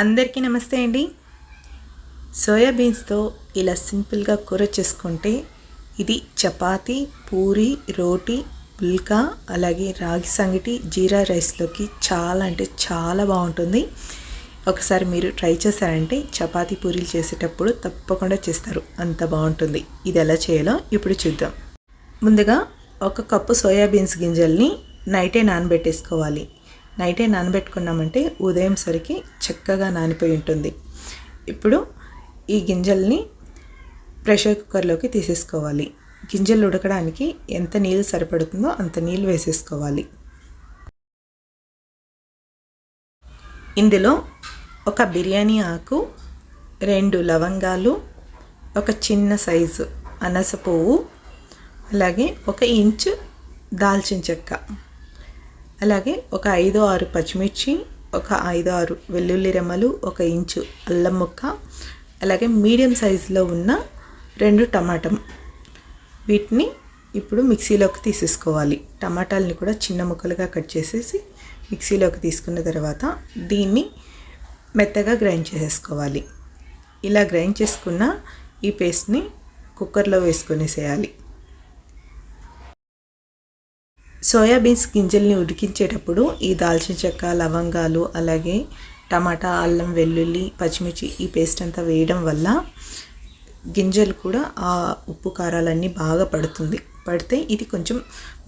అందరికీ నమస్తే అండి. సోయాబీన్స్తో ఇలా సింపుల్గా కూర చేసుకుంటే ఇది చపాతీ పూరి రోటీ పుల్కా అలాగే రాగి సంగటి జీరా రైస్లోకి చాలా అంటే చాలా బాగుంటుంది. ఒకసారి మీరు ట్రై చేశారంటే చపాతి పూరీలు చేసేటప్పుడు తప్పకుండా చేస్తారు. అంత బాగుంటుంది. ఇది ఎలా చేయాలో ఇప్పుడు చూద్దాం. ముందుగా ఒక కప్పు సోయాబీన్స్ గింజల్ని నైటే నానబెట్టేసుకోవాలి. నైటే నానబెట్టుకున్నామంటే ఉదయం సరికి చక్కగా నానిపోయి ఉంటుంది. ఇప్పుడు ఈ గింజల్ని ప్రెషర్ కుక్కర్లోకి తీసేసుకోవాలి. గింజలు ఉడకడానికి ఎంత నీళ్ళు సరిపడుతుందో అంత నీళ్ళు వేసేసుకోవాలి. ఇందులో ఒక బిర్యానీ ఆకు రెండు లవంగాలు ఒక చిన్న సైజు అనస పువ్వు అలాగే ఒక ఇంచు దాల్చిన చెక్క. అలాగే ఒక ఐదు ఆరు పచ్చిమిర్చి ఒక ఐదు ఆరు వెల్లుల్లి రెమ్మలు ఒక ఇంచు అల్లం ముక్క అలాగే మీడియం సైజులో ఉన్న రెండు టమాటం. వీటిని ఇప్పుడు మిక్సీలోకి తీసేసుకోవాలి. టమాటాలని కూడా చిన్న ముక్కలుగా కట్ చేసేసి మిక్సీలోకి తీసుకున్న తర్వాత దీన్ని మెత్తగా గ్రైండ్ చేసేసుకోవాలి. ఇలా గ్రైండ్ చేసుకున్న ఈ పేస్ట్ని కుక్కర్లో వేసుకొనేసేయాలి. సోయాబీన్స్ గింజల్ని ఉడికించేటప్పుడు ఈ దాల్చిన చెక్క లవంగాలు అలాగే టమాటా అల్లం వెల్లుల్లి పచ్చిమిర్చి ఈ పేస్ట్ అంతా వేయడం వల్ల గింజలు కూడా ఆ ఉప్పు కారాలన్నీ బాగా పడుతుంది. పడితే ఇది కొంచెం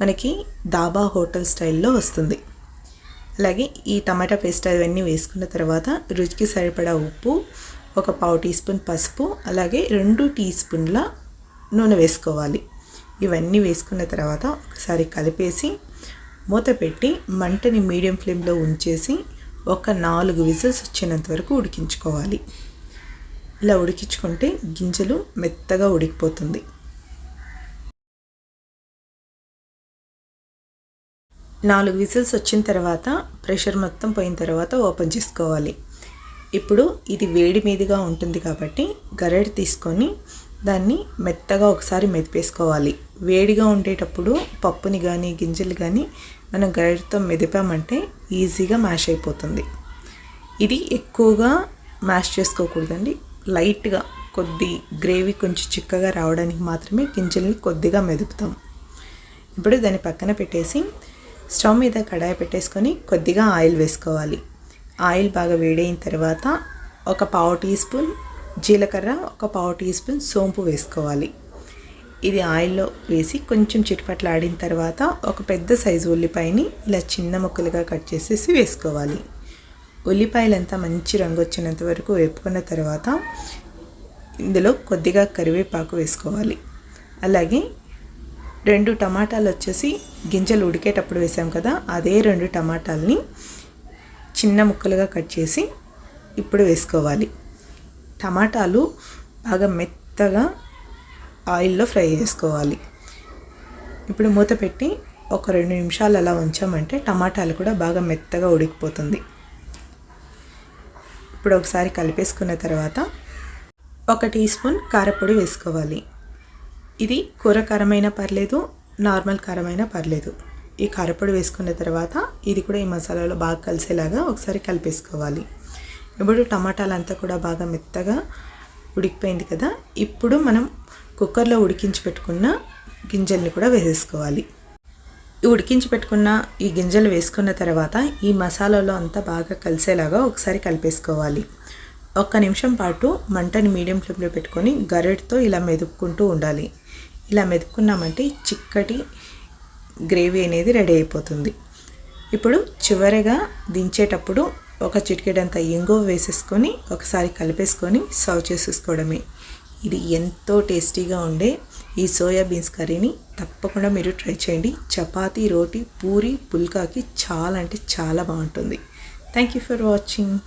మనకి దాబా హోటల్ స్టైల్లో వస్తుంది. అలాగే ఈ టమాటా పేస్ట్ అవన్నీ వేసుకున్న తర్వాత రుచికి సరిపడా ఉప్పు ఒక పావు టీ స్పూన్ పసుపు అలాగే రెండు టీ స్పూన్ల నూనె వేసుకోవాలి. ఇవన్నీ వేసుకున్న తర్వాత ఒకసారి కలిపేసి మూత పెట్టి మంటని మీడియం ఫ్లేమ్లో ఉంచేసి ఒక నాలుగు విజిల్స్ వచ్చేంత వరకు ఉడికించుకోవాలి. ఇలా ఉడికించుకుంటే గింజలు మెత్తగా ఉడికిపోతుంది. నాలుగు విజిల్స్ వచ్చిన తర్వాత ప్రెషర్ మొత్తం పోయిన తర్వాత ఓపెన్ చేసుకోవాలి. ఇప్పుడు ఇది వేడి మీదుగా ఉంటుంది కాబట్టి గరెడు తీసుకొని దాన్ని మెత్తగా ఒకసారి మెదిపేసుకోవాలి. వేడిగా ఉండేటప్పుడు పప్పుని కానీ గింజలు కానీ మనం గరిటతో మెదిపామంటే ఈజీగా మ్యాష్ అయిపోతుంది. ఇది ఎక్కువగా మ్యాష్ చేసుకోకూడదండి. లైట్గా కొద్ది గ్రేవీ కొంచెం చిక్కగా రావడానికి మాత్రమే గింజల్ని కొద్దిగా మెదుపుతాం. ఇప్పుడు దాన్ని పక్కన పెట్టేసి స్టవ్ మీద కడాయి పెట్టేసుకొని కొద్దిగా ఆయిల్ వేసుకోవాలి. ఆయిల్ బాగా వేడైన తర్వాత ఒక పావు టీ స్పూన్ జీలకర్ర ఒక పావు టీ స్పూన్ సోంపు వేసుకోవాలి. ఇది ఆయిల్లో వేసి కొంచెం చిటిపట్లు ఆడిన తర్వాత ఒక పెద్ద సైజు ఉల్లిపాయని ఇలా చిన్న ముక్కలుగా కట్ చేసేసి వేసుకోవాలి. ఉల్లిపాయలంతా మంచి రంగు వచ్చినంత వరకు వేపుకున్న తర్వాత ఇందులో కొద్దిగా కరివేపాకు వేసుకోవాలి. అలాగే రెండు టమాటాలు వచ్చేసి గింజలు ఉడికేటప్పుడు వేసాం కదా అదే రెండు టమాటాలని చిన్న ముక్కలుగా కట్ చేసి ఇప్పుడు వేసుకోవాలి. టమాటాలు బాగా మెత్తగా ఆయిల్లో ఫ్రై చేసుకోవాలి. ఇప్పుడు మూత పెట్టి ఒక రెండు నిమిషాలు అలా ఉంచామంటే టమాటాలు కూడా బాగా మెత్తగా ఉడికిపోతుంది. ఇప్పుడు ఒకసారి కలిపేసుకున్న తర్వాత ఒక టీ స్పూన్ కారపొడి వేసుకోవాలి. ఇది కూర కారమైనా పర్లేదు నార్మల్ కారమైనా పర్లేదు. ఈ కారపొడి వేసుకున్న తర్వాత ఇది కూడా ఈ మసాలాలో బాగా కలిసేలాగా ఒకసారి కలిపేసుకోవాలి. ఇప్పుడు టమాటాలంతా కూడా బాగా మెత్తగా ఉడికిపోయింది కదా ఇప్పుడు మనం కుక్కర్లో ఉడికించి పెట్టుకున్న గింజల్ని కూడా వేసేసుకోవాలి. ఉడికించి పెట్టుకున్న ఈ గింజలు వేసుకున్న తర్వాత ఈ మసాలాలో అంతా బాగా కలిసేలాగా ఒకసారి కలిపేసుకోవాలి. ఒక్క నిమిషం పాటు మంటని మీడియం ఫ్లేమ్లో పెట్టుకొని గరెడ్తో ఇలా మెదుపుకుంటూ ఉండాలి. ఇలా మెదుపుకున్నామంటే చిక్కటి గ్రేవీ అనేది రెడీ అయిపోతుంది. ఇప్పుడు చివరిగా దించేటప్పుడు ఒక చిటికెడంత ఇంగో వేసేసుకొని ఒకసారి కలిపేసుకొని సర్వ్ చేసేసుకోవడమే. ఇది ఎంతో టేస్టీగా ఉండే ఈ సోయా బీన్స్ కర్రీని తప్పకుండా మీరు ట్రై చేయండి. చపాతీ రోటీ పూరి పుల్కాకి చాలా అంటే చాలా బాగుంటుంది. Thank you for watching